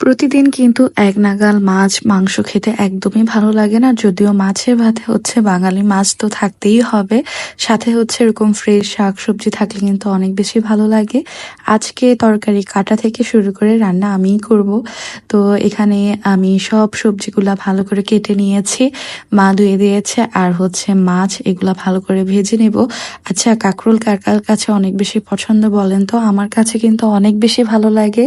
প্রতিদিন কিন্তু এক নাগাল মাছ, মাংস খেতে একদমই ভালো লাগে না। যদিও মাছে ভাতে হচ্ছে বাঙালি মাছ তো থাকতেই হবে। সাথে হচ্ছে এরকম ফ্রেশ শাক সবজি থাকলে কিন্তু অনেক বেশি ভালো লাগে। আজকে তরকারি কাটা থেকে শুরু করে রান্না আমিই করব। তো এখানে আমি সব সবজিগুলা ভালো করে কেটে নিয়েছি। মা ধুয়ে দিয়েছে আর হচ্ছে মাছ এগুলা ভালো করে ভেজে নেব। আচ্ছা কাঁকরোল কার কার কাছে অনেক বেশি পছন্দ বলেন তো? আমার কাছে কিন্তু অনেক বেশি ভালো লাগে।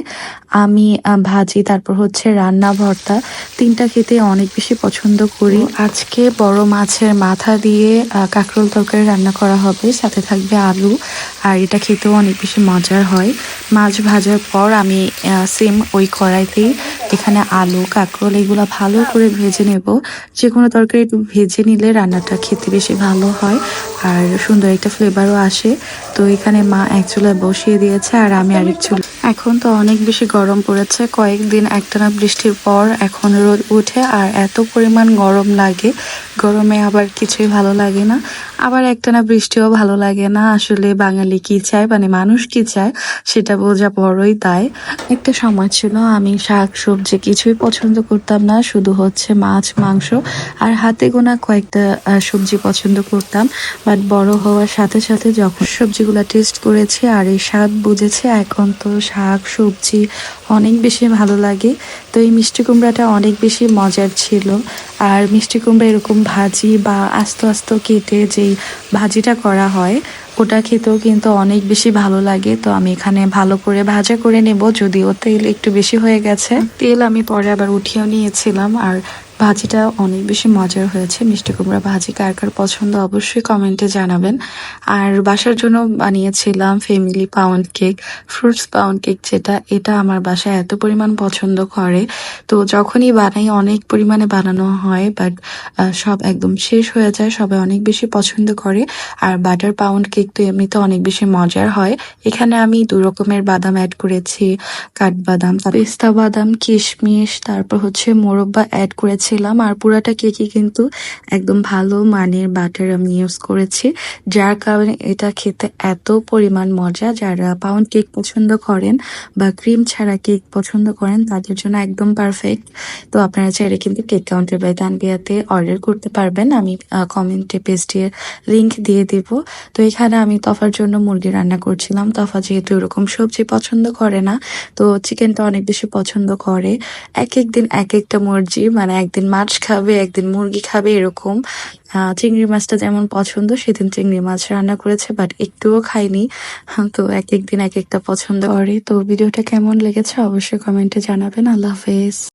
আমি ভাজি তারপর হচ্ছে রান্না, ভর্তা, তিনটা খেতে অনেক বেশি পছন্দ করি। আজকে বড় মাছের মাথা দিয়ে কাঁকরোল তরকারি রান্না করা হবে। সাথে থাকবে আলু। আর এটা খেতেও অনেক বেশি মজার হয়। মাছ ভাজার পর আমি সেম ওই কড়াইতেই এখানে আলু, কাঁকরোল এগুলো ভালো করে ভেজে নেব। যে কোনো তরকারি একটু ভেজে নিলে রান্নাটা খেতে বেশি ভালো হয়। আর সুন্দর একটা ফ্লেভারও আসে। তো এখানে মা এক চুলায় বসিয়ে দিয়েছে। আর আমি আরেক চুলা এখন তো অনেক বেশি গরম পড়েছে। কয়েকদিন একটানা বৃষ্টির পর এখন রোদ উঠে আর এত পরিমাণ গরম লাগে। গরমে আবার কিছুই ভালো লাগে না। আবার একটানা বৃষ্টিও ভালো লাগে না। আসলে বাঙালি কি চায়? মানে মানুষ কি চায়? সেটা বোঝা বড়ই তাই। একটা সময় ছিল আমি শাক, সবজি কিছুই পছন্দ করতাম না। শুধু হচ্ছে মাছ, মাংস আর হাতে গোনা কয়েকটা সবজি পছন্দ করতাম। বাট বড় হওয়ার সাথে সাথে যখন সবজিগুলা টেস্ট করেছি আর এই স্বাদ বুঝেছি, এখন তো শাক, সবজি অনেক বেশি ভালো লাগে। তো এই মিষ্টি কুমড়াটা অনেক বেশি মজার ছিল। আর মিষ্টি কুমড়া এরকম ভাজি বা আস্ত আস্ত কেটে যেই ভাজিটা করা হয়, ওটা খেতেও কিন্তু অনেক বেশি ভালো লাগে। তো আমি এখানে ভালো করে ভাজা করে নেব, যদিও তেল একটু বেশি হয়ে গেছে। তেল আমি পরে আবার উঠিয়েও নিয়েছিলাম। আর ভাজিটা অনেক বেশি মজার হয়েছে। মিষ্টি কুমড়া ভাজি কার কার পছন্দ অবশ্যই কমেন্টে জানাবেন। আর বাসার জন্য বানিয়েছিলাম family pound cake fruits pound cake যেটা, এটা আমার বাসায় এত পরিমাণ পছন্দ করে। তো যখনই বানাই, অনেক পরিমাণে বানানো হয় বাট সব একদম শেষ হয়ে যায়, সবাই অনেক বেশি পছন্দ করে। আর বাটার পাউন্ড কেক তো এমনিতে অনেক বেশি মজার হয়। এখানে আমি দু রকমের বাদাম অ্যাড করেছি, কাঠবাদাম পেস্তা বাদাম, কিশমিশ, তারপর হচ্ছে মোরব্বা অ্যাড করেছিলাম। আর পুরাটা কেকই কিন্তু একদম ভালো মানের বাটার আমি ইউজ করেছি। যার কারণে এটা খেতে এত পরিমাণ মজা। যারা পাউন্ড কেক পছন্দ করেন বা ক্রিম ছাড়া কেক পছন্দ করেন, তাদের জন্য একদম পারফেক্ট তো আপনারা চাইলে কিন্তু কেক কাউন্টার বাই তানবিয়াতে অর্ডার করতে পারবেন। আমি কমেন্টে পেস্টের লিঙ্ক দিয়ে দেব। তো এখানে আমি তফার জন্য মুরগি রান্না করছিলাম। তফা যেহেতু এরকম সবজি পছন্দ করে না, তো চিকেনটা অনেক বেশি পছন্দ করে। এক এক দিন এক একটা মুরগি মানে একদিন মাছ খাবে একদিন মুরগি খাবে এরকম। চিংড়ি মাছটা যেমন পছন্দ সেদিন চিংড়ি মাছ রান্না করেছে বাট একটুও খাইনি। হ্যাঁ, তো এক একদিন এক একটা পছন্দ করে। তো ভিডিওটা কেমন লেগেছে অবশ্যই কমেন্টে জানাবেন। আল্লাহ হাফেজ।